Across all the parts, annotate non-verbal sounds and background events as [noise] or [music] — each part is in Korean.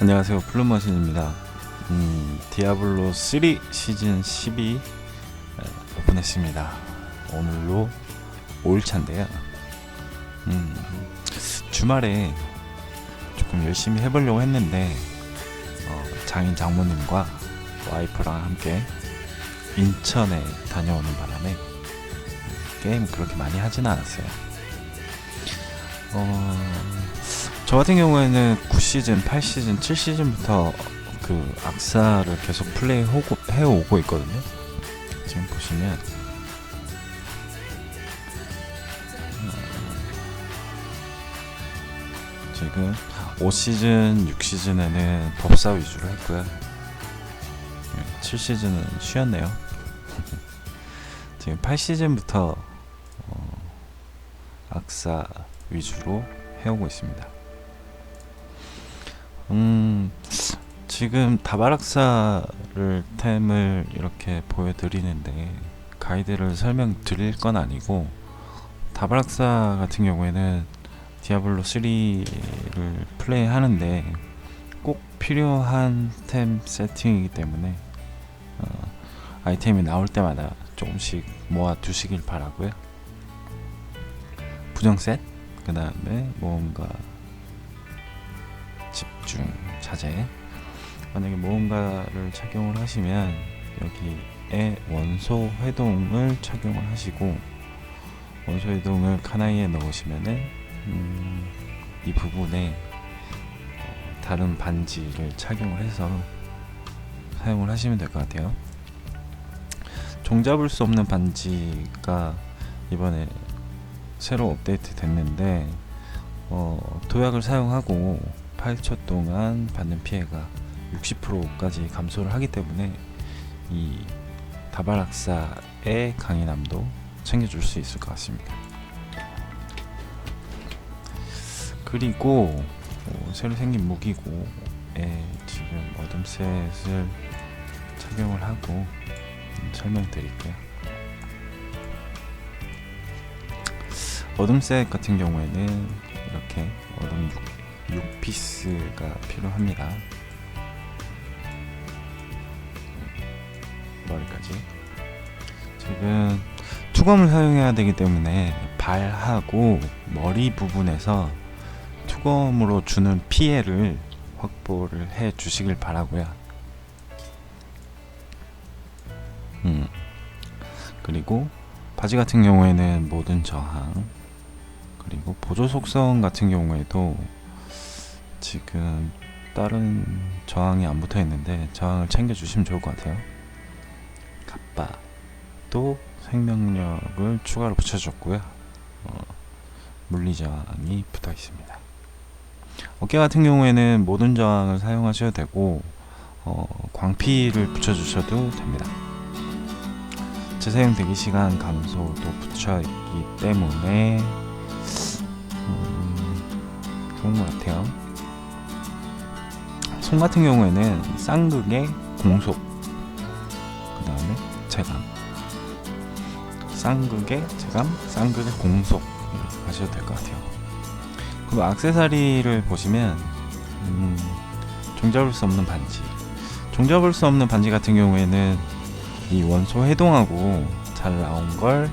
안녕하세요. 플루머신입니다. 음, 디아블로 3 시즌 12 에, 오픈했습니다. 오늘로 5일차인데요. 음, 주말에 조금 열심히 해보려고 했는데 어, 장인 장모님과 와이프랑 함께 인천에 다녀오는 바람에 게임 그렇게 많이 하진 않았어요. 어, 저 같은 경우에는 9시즌, 8시즌, 7시즌부터 그 악사를 계속 플레이 하고, 해오고 있거든요. 지금 보시면 음, 지금 5시즌, 6시즌에는 법사 위주로 했고요. 7시즌은 쉬었네요. [laughs] 지금 8시즌부터 어, 악사 위주로 해오고 있습니다. 음, 지금 다바락사를 템을 이렇게 보여드리는데 가이드를 설명드릴 건 아니고 다바락사 같은 경우에는 디아블로 3를 플레이하는데 꼭 필요한 템 세팅이기 때문에 어, 아이템이 나올 때마다 조금씩 모아 두시길 바라고요. 부정 셋, 그 다음에 모험가 집중 자제 만약에 모험가를 착용을 하시면 여기에 원소 회동을 착용을 하시고 원소 회동을 카나이에 넣으시면은 음, 이 부분에 어, 다른 반지를 착용을 해서 사용을 하시면 될 것 같아요. 종잡을 수 없는 반지가 이번에 새로 업데이트 됐는데 어, 도약을 사용하고 8초 동안 받는 피해가 60%까지 감소를 하기 때문에 이 다발악사의 강인함도 챙겨줄 수 있을 것 같습니다. 그리고 어, 새로 생긴 무기고 에 지금 어둠셋을 착용을 하고 음, 설명드릴게요. 어둠셋 같은 경우에는 이렇게 어둠 6, 6피스가 필요합니다. 머리까지. 지금 투검을 사용해야 되기 때문에 발하고 머리 부분에서 투검으로 주는 피해를 확보를 해 주시길 바라고요. 음. 그리고 바지 같은 경우에는 모든 저항 그리고 보조 속성 같은 경우에도 지금 다른 저항이 안 붙어 있는데 저항을 챙겨 주시면 좋을 것 같아요. 갑바도 생명력을 추가로 붙여줬고요. 어, 물리 저항이 붙어 있습니다. 어깨 같은 경우에는 모든 저항을 사용하셔도 되고 어, 광피를 붙여주셔도 됩니다. 재사용 대기 시간 감소도 붙여 있기 때문에 음, 좋은 것 같아요. 손 같은 경우에는 쌍극의 공속, 그 다음에 제감, 쌍극의 제감, 쌍극의 공속 하셔도 될 것 같아요. 그리고 악세사리를 보시면 음, 종잡을 수 없는 반지, 종잡을 수 없는 반지 같은 경우에는 이 원소 해동하고 잘 나온 걸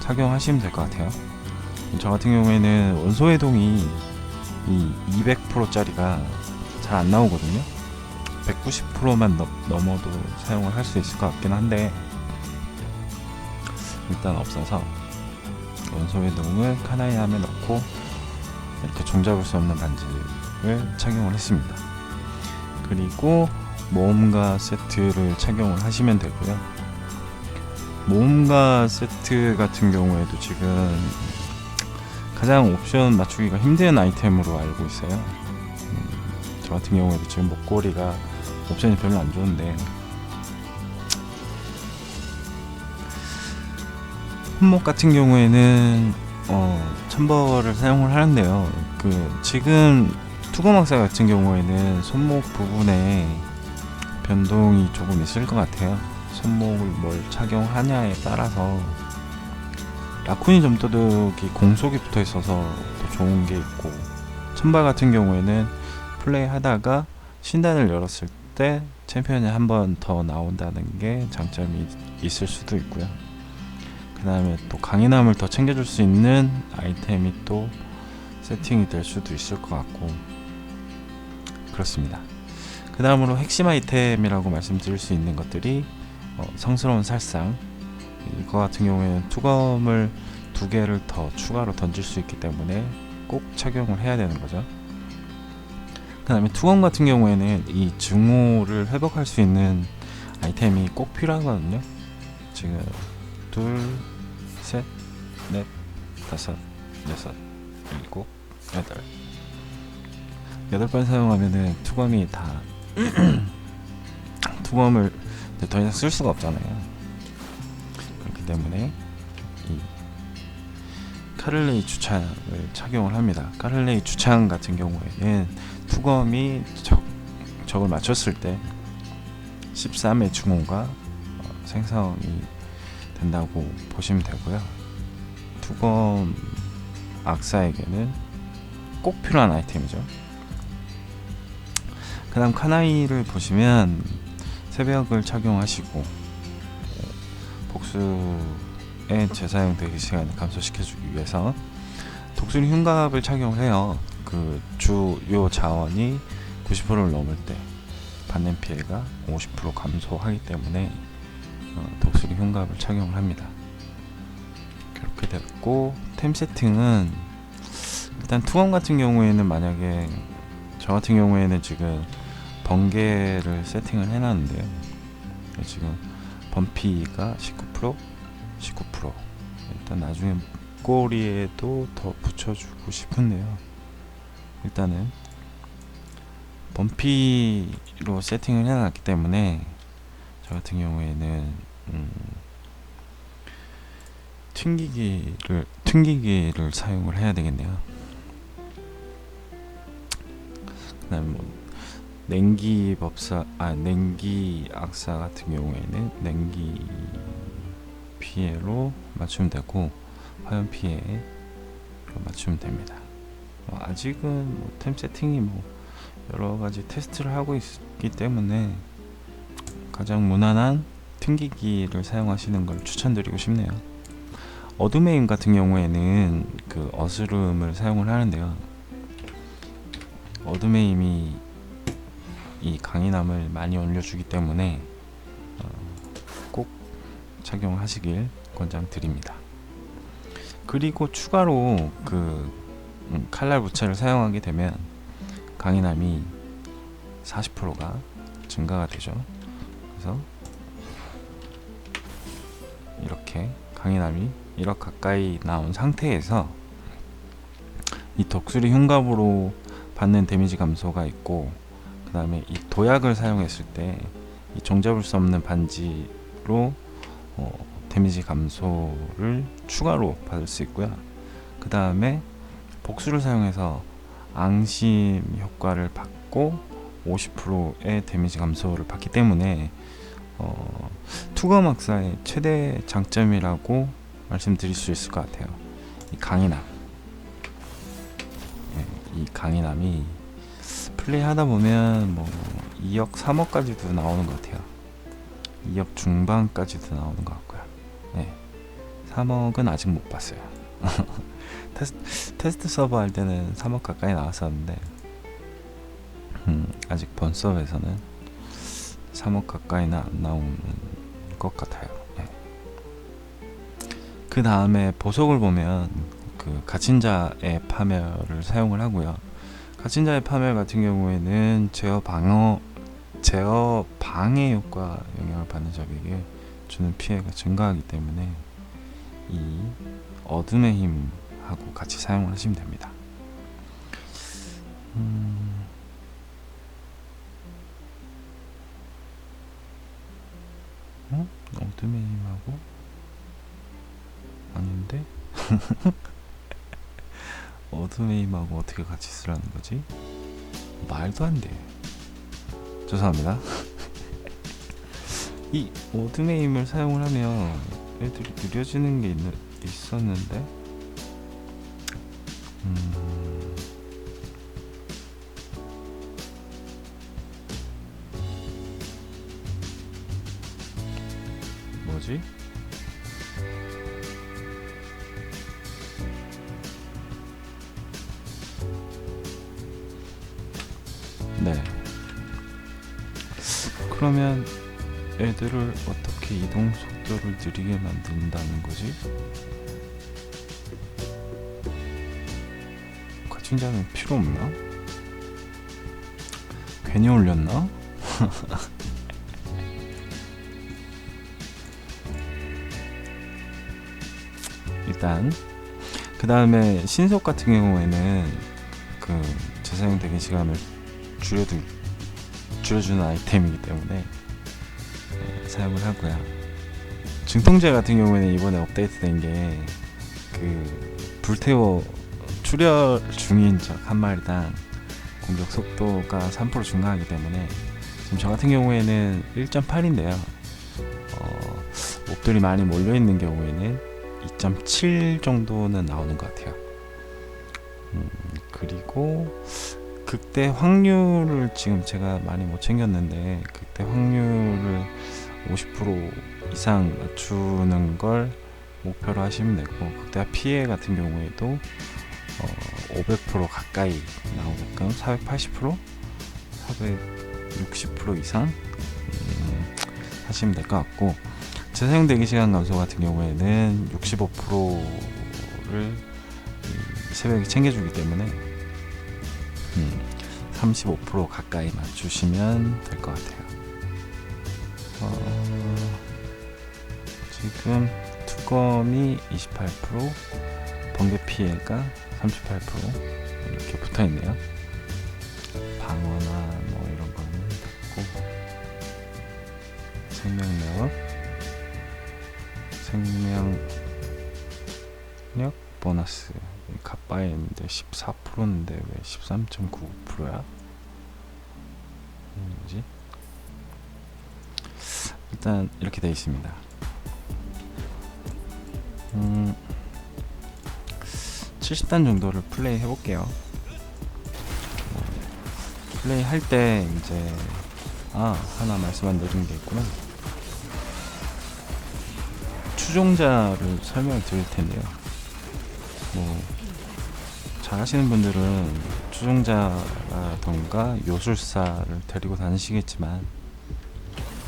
착용하시면 될 것 같아요. 저 같은 경우에는 원소 해동이 이 200%짜리가 잘 안 나오거든요. 190%만 넘, 넘어도 사용을 할 수 있을 것 같긴 한데 일단 없어서 원소 해동을 카나이함에 넣고 이렇게 종잡을 수 없는 반지를 착용을 했습니다. 그리고 모험가 세트를 착용을 하시면 되고요. 모험가 세트 같은 경우에도 지금 가장 옵션 맞추기가 힘든 아이템으로 알고 있어요. 같은 경우에도 지금 목걸이가 옵션이 별로 안 좋은데 품목 같은 경우에는 어, 첨버를 사용을 하는데요. 그 지금 투거막사 같은 경우에는 손목 부분에 변동이 조금 있을 것 같아요. 손목을 뭘 착용하냐에 따라서 라쿠니 점도둑이 공속이 붙어 있어서 더 좋은 게 있고 천발 같은 경우에는 플레이 하다가 신단을 열었을 때 챔피언이 한 번 더 나온다는 게 장점이 있을 수도 있고요. 그 다음에 또 강인함을 더 챙겨줄 수 있는 아이템이 또 세팅이 될 수도 있을 것 같고 그렇습니다. 그 다음으로 핵심 아이템이라고 말씀드릴 수 있는 것들이 어, 성스러운 살상 이거 같은 경우에는 투검을 두 개를 더 추가로 던질 수 있기 때문에 꼭 착용을 해야 되는 거죠. 그 다음에 투검 같은 경우에는 이 증오를 회복할 수 있는 아이템이 꼭 필요하거든요. 지금 둘, 셋, 넷, 다섯, 여섯, 일곱, 여덟 여덟 번 사용하면은 투검이 다 [clears throat] 투검을 더 이상 쓸 수가 없잖아요. 그렇기 때문에 이 카를레이 주창을 착용을 합니다. 카를레이 주창 같은 경우에는 투검이 적, 적을 맞췄을 때 13의 증오가 어, 생성이 된다고 보시면 되고요. 투검 악사에게는 꼭 필요한 아이템이죠. 그 다음 카나이를 보시면 새벽을 착용하시고 어, 복수의 재사용 대기 시간을 감소시켜주기 위해서 독수리 흉갑을 착용을 해요. 그 주요 자원이 90%를 넘을 때 받는 피해가 50% 감소하기 때문에 어, 독수리 흉갑을 착용을 합니다. 그렇게 됐고 템 세팅은 일단 투검 같은 경우에는 만약에 저 같은 경우에는 지금 번개를 세팅을 해놨는데요. 지금 범피가 19% 19% 일단 나중에 꼬리에도 더 붙여주고 싶은데요. 일단은 범피로 세팅을 해놨기 때문에 저 같은 경우에는 음, 튕기기를 튕기기를 사용을 해야 되겠네요. 그다음에 뭐 냉기 법사 아 냉기 악사 같은 경우에는 냉기 피해로 맞추면 되고 화염 피해로 맞추면 됩니다. 뭐 아직은 뭐 템 세팅이 뭐 여러 가지 테스트를 하고 있기 때문에 가장 무난한 튕기기를 사용하시는 걸 추천드리고 싶네요. 어둠의 힘 같은 경우에는 그 어스름을 사용을 하는데요. 어둠의 힘이 이 강인함을 많이 올려주기 때문에 어, 꼭 착용하시길 권장드립니다. 그리고 추가로 그 음, 칼날 부채를 사용하게 되면 강인함이 40%가 증가가 되죠. 그래서 이렇게 강인함이 1억 가까이 나온 상태에서 이 독수리 흉갑으로 받는 데미지 감소가 있고 그 다음에 이 도약을 사용했을 때 이 종잡을 수 없는 반지로 어, 데미지 감소를 추가로 받을 수 있고요. 그 다음에 복수를 사용해서 앙심 효과를 받고 50%의 데미지 감소를 받기 때문에 어, 투검 학사의 최대 장점이라고 말씀드릴 수 있을 것 같아요. 이 강인함. 네, 이 강인함이 플레이하다 보면 뭐 2억, 3억까지도 나오는 것 같아요. 2억 중반까지도 나오는 것 같고요. 네, 3억은 아직 못 봤어요. [laughs] 테스트, 테스트 서버 할 때는 3억 가까이 나왔었는데 음, 아직 본서에서는 3억 가까이는 안 나오는 것 같아요. 네. 그 다음에 보석을 보면 그 갇힌자의 파멸을 사용을 하고요. 갇힌자의 파멸 같은 경우에는 제어 방어 제어 방해 효과 영향을 받는 적에게 주는 피해가 증가하기 때문에 이 어둠의 힘 하고 같이 사용을 하시면 됩니다. 음... 어? 힘하고 아닌데? [laughs] 어둠의 힘하고 어떻게 같이 쓰라는 거지? 말도 안 돼. 죄송합니다. [laughs] 이 힘을 사용을 하면 애들이 느려지는 게 있, 있었는데 음. 뭐지? 네. 그러면 애들을 어떻게 이동 속도를 느리게 만든다는 거지? 과충자는 필요 없나? 괜히 올렸나? [laughs] 일단 그 다음에 신속 같은 경우에는 그 재사용 대기 시간을 줄여두 줄여주는 아이템이기 때문에 네, 사용을 하고요. 증통제 같은 경우에는 이번에 업데이트 된 게 그 불태워 출혈 중인 적 한 마리당 공격 속도가 3% 증가하기 때문에 지금 저 같은 경우에는 1.8인데요. 어, 몹들이 많이 몰려 있는 경우에는 2.7 정도는 나오는 것 같아요. 음, 그리고 극대 확률을 지금 제가 많이 못 챙겼는데 극대 확률을 50% 이상 맞추는 걸 목표로 하시면 되고 극대 피해 같은 경우에도 어, 500% 가까이 나오게끔 480% 460% 이상 음, 하시면 될 것 같고 재사용 대기 시간 감소 같은 경우에는 65%를 새벽에 챙겨주기 때문에 음, 35% 가까이 맞추시면 될 것 같아요. 어, 지금 두검이 28%, 번개 피해가 38% 이렇게 붙어 있네요. 방어나 뭐 이런 거는 닫고 생명력, 생명력 보너스 가빠에 있는데 14%인데 왜 13.99%야? 뭐지? 일단 이렇게 되어 있습니다. 음, 70단 정도를 플레이 해볼게요. 뭐, 플레이 할 때 이제 아 하나 말씀 안 드린 게 있구나. 추종자를 설명을 드릴 텐데요. 뭐 잘하시는 분들은 추종자라던가 요술사를 데리고 다니시겠지만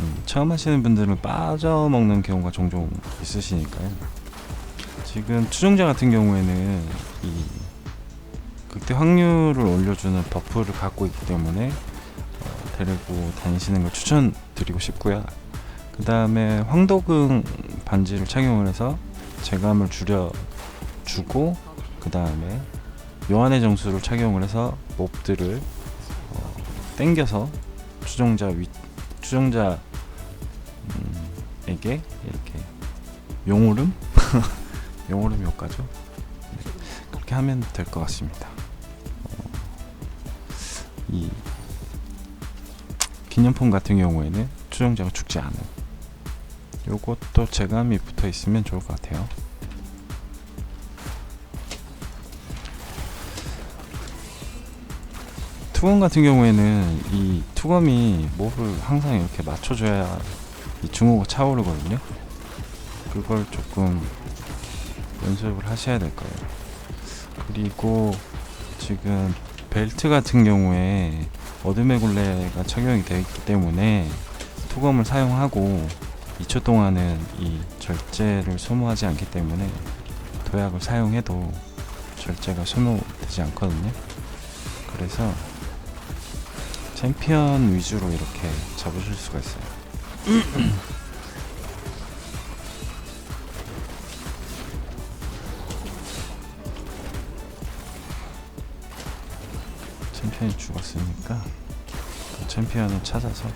음, 처음 하시는 분들은 빠져먹는 경우가 종종 있으시니까요. 지금 추종자 같은 경우에는 이 극대 확률을 올려주는 버프를 갖고 있기 때문에 어, 데리고 다니시는 걸 추천드리고 싶고요. 그 다음에 황도금 반지를 착용을 해서 재감을 줄여주고 그 다음에 요한의 정수를 착용을 해서 몹들을 어, 땡겨서 추종자 위 추종자에게 이렇게 용오름 [laughs] 용오름 효과죠. 네, 그렇게 하면 될 것 같습니다. 어, 이 기념품 같은 경우에는 추종자가 죽지 않은 요것도 재감이 붙어 있으면 좋을 것 같아요. 투검 같은 경우에는 이 투검이 몹을 항상 이렇게 맞춰줘야 이 중호가 차오르거든요. 그걸 조금 연습을 하셔야 될 거예요. 그리고 지금 벨트 같은 경우에 어둠의 굴레가 착용이 되어 있기 때문에 투검을 사용하고 2초 동안은 이 절제를 소모하지 않기 때문에 도약을 사용해도 절제가 소모되지 않거든요. 그래서 챔피언 위주로 이렇게 잡으실 수가 있어요. [clears throat] 챔피언이 죽었으니까 그 챔피언을 찾아서.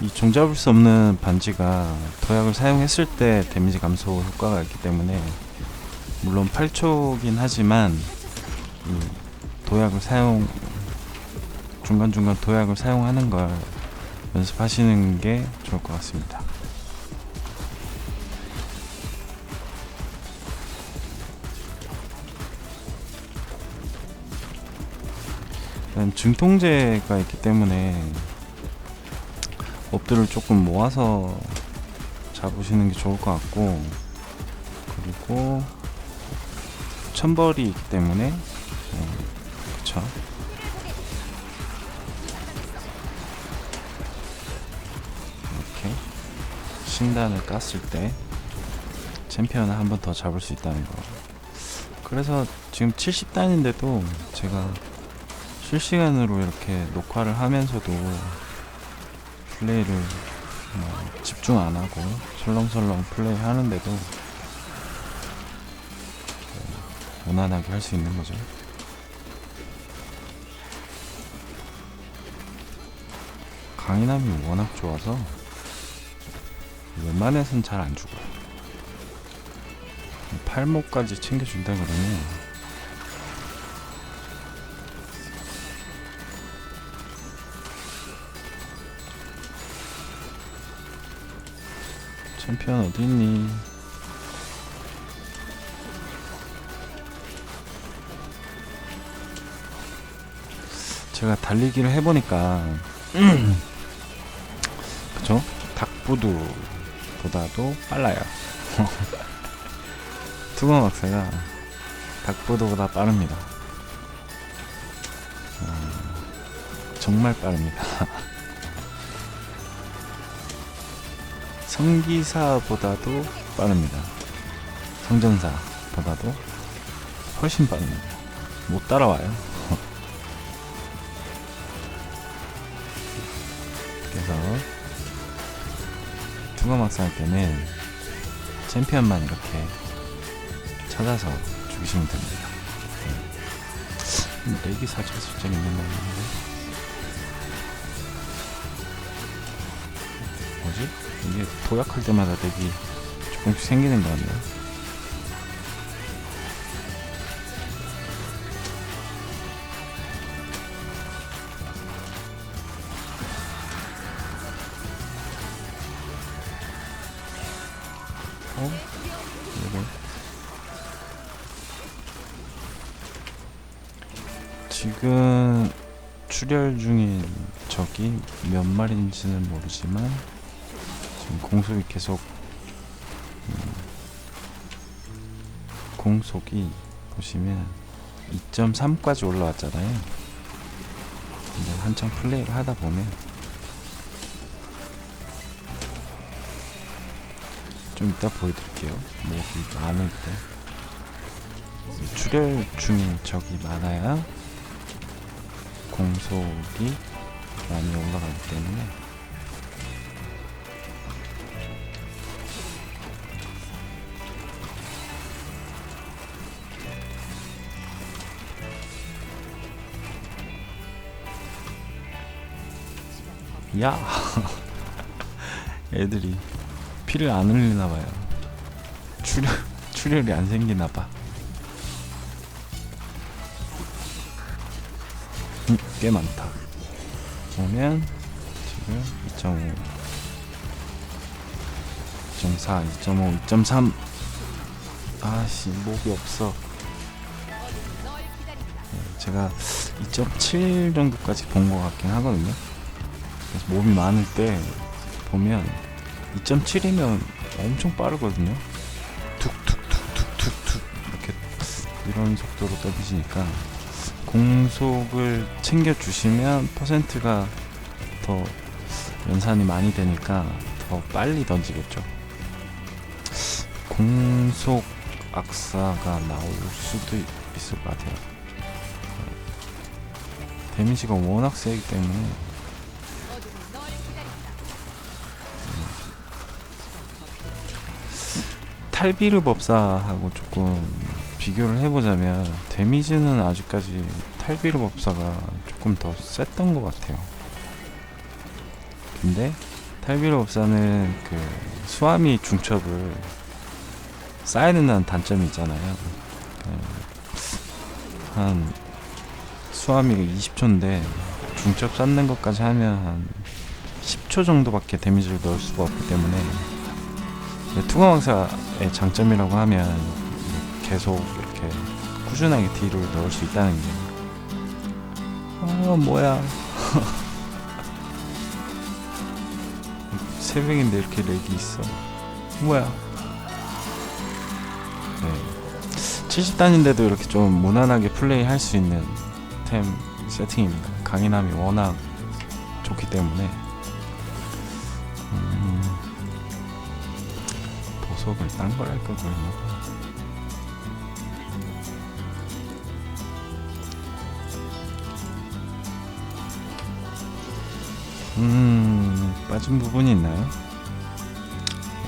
이 종잡을 수 없는 반지가 도약을 사용했을 때 데미지 감소 효과가 있기 때문에 물론 8초긴 하지만 이 도약을 사용 중간중간 도약을 사용하는 걸 연습하시는 게 좋을 것 같습니다. 일단 중통제가 있기 때문에 업들을 조금 모아서 잡으시는 게 좋을 것 같고 그리고 천벌이 있기 때문에 네, 그쵸 신단을 깠을 때 챔피언을 한 번 더 잡을 수 있다는 거 그래서 지금 70단인데도 제가 실시간으로 이렇게 녹화를 하면서도 플레이를 뭐 집중 안 하고 설렁설렁 플레이 하는데도 네, 무난하게 할 수 있는 거죠. 강인함이 워낙 좋아서 웬만해선 잘 안 죽어요. 팔목까지 챙겨준다 그러면 챔피언 어디 있니? 제가 달리기를 해보니까 [clears throat] 그쵸? 닭부두 보다도 빨라요. 투거 막사가 닭부두보다 빠릅니다. 어, 정말 빠릅니다. [laughs] 성기사보다도 빠릅니다. 성전사보다도 훨씬 빠릅니다. 못 따라와요. 투거막사 할 때는 챔피언만 이렇게 찾아서 죽이시면 됩니다. 네. 내기 사절 수정 있는 거 같은데 뭐지? 이게 도약할 때마다 렉이 조금씩 생기는 거 같네요. 지금 출혈 중인 적이 몇 마리인지는 모르지만 지금 공속이 계속 음, 공속이 보시면 2.3까지 올라왔잖아요. 근데 한창 플레이를 하다 보면 좀 이따 보여드릴게요. 목이 많을 때 출혈 중인 적이 많아야 공속이 많이 올라가기 때문에 야! [laughs] 애들이 피를 안 흘리나 봐요. 출혈 출혈이 안 생기나 봐 꽤 많다. 보면 지금 2.5 2.4 2.5 2.3 아씨 목이 없어. 네, 제가 2.7 정도까지 본 것 같긴 하거든요. 그래서 몸이 많을 때 보면 2.7이면 엄청 빠르거든요. 툭툭툭툭툭툭. 이렇게 이런 속도로 떠드시니까 공속을 챙겨 주시면 퍼센트가 더 연산이 많이 되니까 더 빨리 던지겠죠. 공속 악사가 나올 수도 있을 것 같아요. 데미지가 워낙 세기 때문에 탈비르 법사하고 조금 비교를 해보자면 데미지는 아직까지 탈비르 법사가 조금 더 셌던 것 같아요. 근데 탈비르 법사는 그 수아미 중첩을 쌓아야 된다는 단점이 있잖아요. 그한 수아미가 20초인데 중첩 쌓는 것까지 하면 한 10초 정도밖에 데미지를 넣을 수가 없기 때문에 투광왕사의 장점이라고 하면 계속 이렇게 꾸준하게 딜을 넣을 수 있다는 게. 아 뭐야. [laughs] 새벽인데 이렇게 렉이 있어. 뭐야. 네. 70단인데도 이렇게 좀 무난하게 플레이 할 수 있는 템 세팅입니다. 강인함이 워낙 좋기 때문에. 음, 보석을 딴 걸할걸 그랬 음 빠진 부분이 있나요?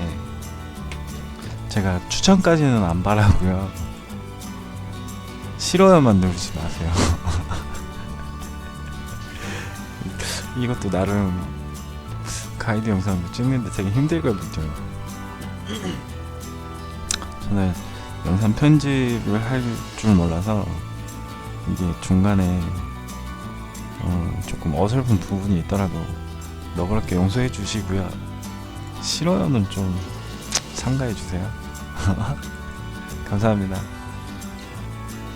예. 제가 추천까지는 안 바라고요. 싫어요만 누르지 마세요. [laughs] 이것도 나름 가이드 영상도 찍는데 되게 힘들거든요. 저는 영상 편집을 할 줄 몰라서 이게 중간에 어, 조금 어설픈 부분이 있더라도 너그럽게 용서해 주시고요. 싫어요는 좀 삼가해 주세요. [laughs] 감사합니다.